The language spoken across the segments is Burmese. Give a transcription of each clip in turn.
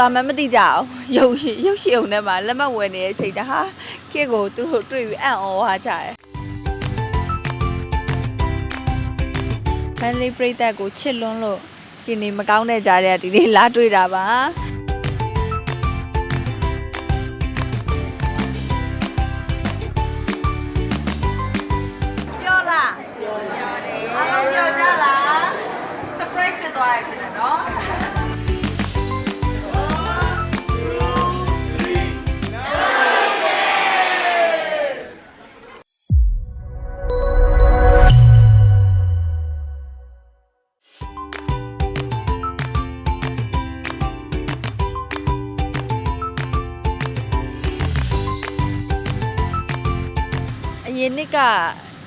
လာမှမသိကြအောင်ရုပ်ရှင်ရုပ်ရှင်ုံထဲမှာလက်မှတ်ဝယ်နေတဲ့အချိန်တဟာခေတ်ကိုသူတို့တွေ့ပြီးအံ့ဩသွားကြတယ်မန်လေးပြိတက်ကိုချစ်လွန်းလို့ဒီနေ့မကောင်းတဲ့ကြားတွေကဒီနေ့လာတွေ့တာပါပြော ရင်နှစ်က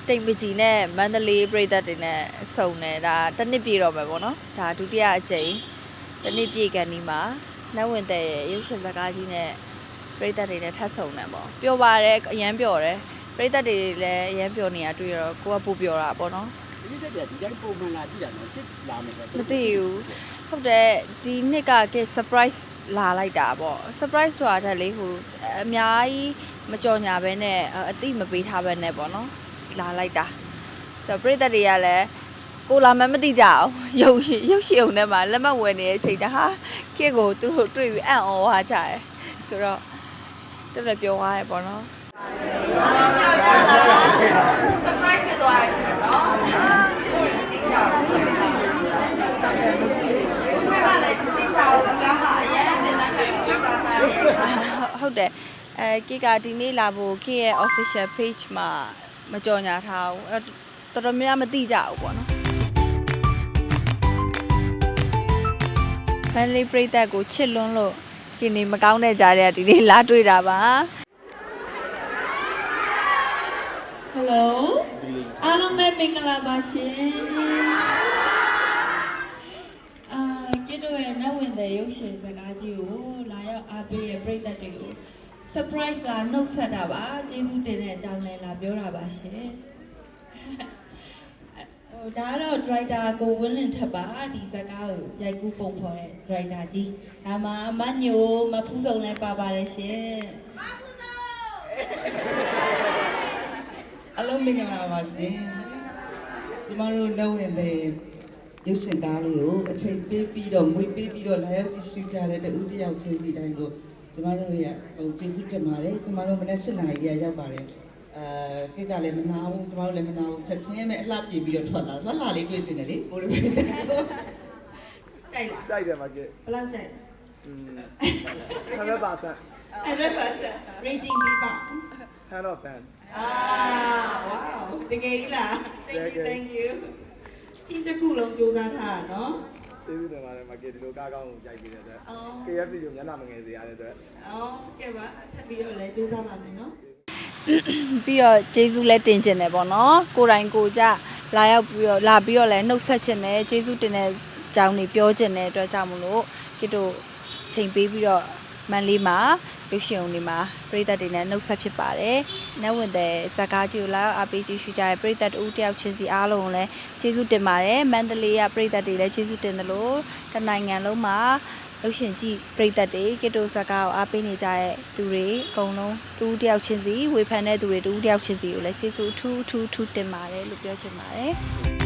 တိမ်ပကြီးနဲ့မန္တလေးပြည်သက်တွေနဲ့စုံတယ်ဒါတစ်နှစ်ပြည့်တော့မယ်ပေါ့နော်ဒါဒုတိယအကြိမ်တစ်နှစ်ပြည့်ကန်ဒီမှာနှဝင်တဲ့ရဲ့ရုပ်ရှင်ဇာတ်ကားကြီးနဲ့ပြည်သက်တွေနဲ့ထပ်ဆုံတယ်ပေါ့ပျော်ပါတယ်အရန်ပျော်တယ်ပြည်သက်တွေလည်းအရန်ပျော်နေတာတွေ့တော့ကိုကပူပျော်တာပေါ့နော်ဒီတက်တက်ဒီတိုင်းပုံမှန်လာကြည့်ရမယ်စစ်လာမယ်ဆိုမသိဘူးဟုတ်တယ်ဒီနှစ်ကကဲ surprise လာလိုက်တာပေါ့ surprise ဆိုတာတက်လေဟိုအများကြီး မကြော်ညာဘဲနဲ့အတိမပေးထားဘဲနဲ့ပေါ့နော်လာလိုက်တာဆိုတော့ပြည်သက်တွေကလည်းကိုလာမှမသိကြအောင်ရုပ်ရှင်ရုပ်ရှင်ုံထဲမှာလက်မှတ်ဝယ်နေတဲ့အချိန်တဟာခေတ်ကိုသူတို့တွေ့ပြီးအံ့ဩသွားကြတယ်ဆိုတော့သူတို့လည်းပြောသွားတယ်ပေါ့နော် surprise ဖြစ်သွားတယ်ဖြစ်တယ်နော်ဟုတ်တယ် အဲကိကဒီနေ့လာဖို့ကိရဲ့ official page မှာမကြော်ညာထားဘူးအဲ့တော့တော်တော်များများမသိကြဘူးပေါ့နော်မန်လေးပြိတက်ကိုချစ်လွန်းလို့ဒီနေ့မကောင်းတဲ့ကြားတွေကဒီနေ့လာတွေ့တာပါဟယ်လိုအားလုံးပဲမင်္ဂလာပါရှင်အာကစ်တို့ရဲ့နတ်ဝင်တဲ့ရုပ်ရှင်စကားကြီးကိုလာရောက်အားပေးရဲ့ပရိသတ်တွေကို surprise လာနှုတ်ဆက်တာပါကျေးဇူးတင်တဲ့အကြောင်းလည်းလာပြောတာပါရှင်ဟိုဒါကတော့ driver ကိုဝင်းလင်ထပ်ပါဒီစကားကိုရိုက်ကူးပုံဖော်တဲ့ driver ကြီးဒါမှမညိုမဖူးစုံလည်းပါပါတယ်ရှင်မဖူးစုံအလုံးမင်္ဂလာပါရှင်ကျမတို့နှုတ်ဝင်တဲ့ရုပ်ရှင်ကားလေးကိုအချိန်ပေးပြီးတော့ငွေပေးပြီးတော့လာရောက်ကြည့်ရှုကြတဲ့တူတယောက်ချင်းစီတိုင်းကို ကျမတို့ရဲ့ဟိုကျေးဇူးတင်ပါတယ်ကျမတို့မနက်၈နာရီရရောက်ပါတယ်အဲကိကလည်းမနာဘူးကျမတို့လည်းမနာဘူးချက်ချင်းပဲအလှပြေပြီးတော့ထွက်လာလှလှလေးတွေ့နေတယ်လေကိုရပြည်တဲ့ကြိုက်လားကြိုက်တယ်မကဲဘယ်လောက်ကြိုက်လဲอืม100%ပါဆန်အဲ့ဒါပါ rating ပြီးပါ100 fan အာ wow တကယ်ကြီးလား thank you thank you team တစ်ခုလုံးကြိုးစားထားတာနော် ကျေးဇူးတင်ပါတယ်မကဲဒီလိုကားကောင်းကိုကြိုက်ပြီးတဲ့အတွက်အော် KFC ကိုမျက်နှာမငယ်စေရတဲ့အတွက်အော်ကဲပါထပ်ပြီးတော့လည်းကြိုးစားပါမယ်နော်ပြီးတော့ဂျေဇူးလည်းတင်ကျင်တယ်ပေါ့နော်ကိုယ်တိုင်ကိုယ်ကြလာရောက်ပြီးတော့လာပြီးတော့လည်းနှုတ်ဆက်ခြင်းနဲ့ဂျေဇူးတင်တဲ့အကြောင်းတွေပြောခြင်းတဲ့အတွက်ကြောင့်မလို့ကိတို့ချိန်ပေးပြီးတော့ မန်လေးမှာရုပ်ရှင်ုံတွေမှာပြည်သက်တွေနဲ့နှုတ်ဆက်ဖြစ်ပါတယ်။နောက်ဝင်တဲ့ဇာကားကြီးကိုလာရောက်အားပေးကြည့်ရှုကြတဲ့ပြည်သက်တို့တယောက်ချင်းစီအားလုံးကိုလည်းကျေးဇူးတင်ပါတယ်။မန္တလေးကပြည်သက်တွေလည်းကျေးဇူးတင်တယ်လို့တနိုင်ငံလုံးမှာရုပ်ရှင်ကြည့်ပရိသတ်တွေကစ်တိုဇာကာကိုအားပေးနေကြတဲ့သူတွေအကုန်လုံးတူတယောက်ချင်းစီဝေဖန်တဲ့သူတွေတူတယောက်ချင်းစီကိုလည်းကျေးဇူးအထူးအထူးအထူးတင်ပါတယ်လို့ပြောချင်ပါတယ်